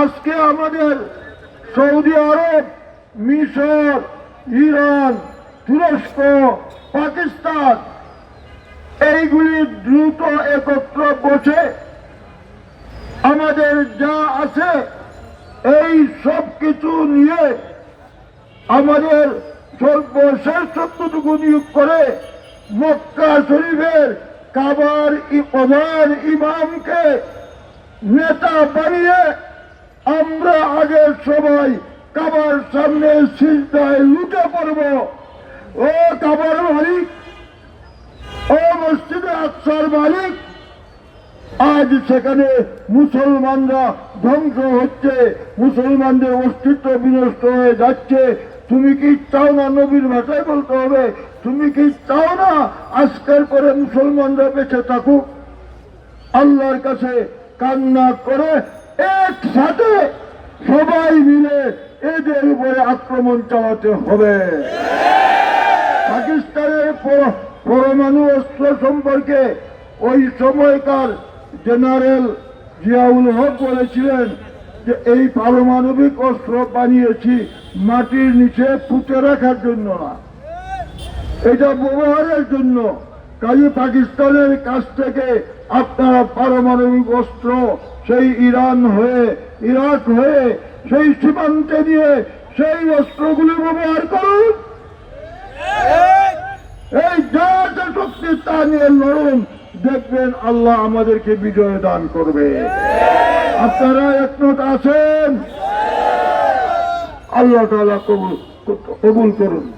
আজকে আমাদের সৌদি আরব, মিশর, ইরান, তুরস্ক, পাকিস্তান, এইগুলি দ্রুত একত্র বসে আমাদের যা আছে, এই সব কিছু নিয়ে আমাদের সর্বশ্রেষ্ঠটুকু নিয়োগ করে মক্কা শরীফের কাবার প্রধান ইমামকে নেতা বানিয়ে আমরা আগে সবাই কাবার সামনে সিজদায় লুটে পড়ব। ও কাবার মালিক, ও মসজিদে আকসার মালিক, আজ সেখানে মুসলমানরা ধ্বংস হচ্ছে, মুসলমানদের অস্তিত্ব বিনষ্ট হয়ে যাচ্ছে। তুমি কি চাও না নবীর ভাষায় বলতে হবে? তুমি কি চাও না আজকের পরে মুসলমানরা বেঁচে থাকুক? আল্লাহর কাছে কান্না করে একসাথে সবাই মিলে এদের উপরে আক্রমণ চালাতে হবে। পাকিস্তানের পরমাণু অস্ত্র সম্পর্কে ওই সময়কার জেনারেল জিয়াউল হক বলেছিলেন যে, এই পারমাণবিক অস্ত্র বানিয়েছি মাটির নিচে পুঁতে রাখার জন্য না। এটা ব্যবহারের জন্য কাজী পাকিস্তানের কাছ থেকে আপনারা পারমাণবিক অস্ত্র সেই ইরান হয়ে, ইরাক হয়ে, সেই সীমান্তে নিয়ে সেই অস্ত্রগুলি ব্যবহার করুন। এই যা শক্তি তা নিয়ে লড়ুন। দেখবেন আল্লাহ আমাদেরকে বিজয় দান করবে। আপনারা একমত আছেন? আল্লাহ তাআলা কবুল কবুল করুন।